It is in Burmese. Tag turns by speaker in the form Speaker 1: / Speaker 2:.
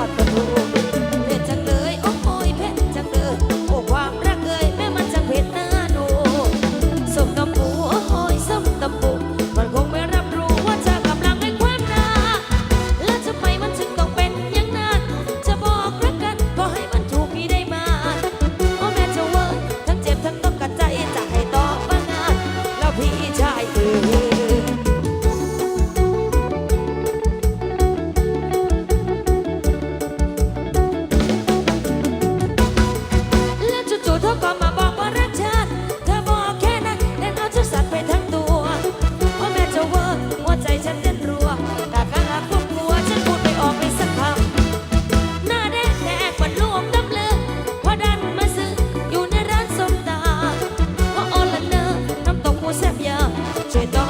Speaker 1: Not the ဆက်ပြချွေတော့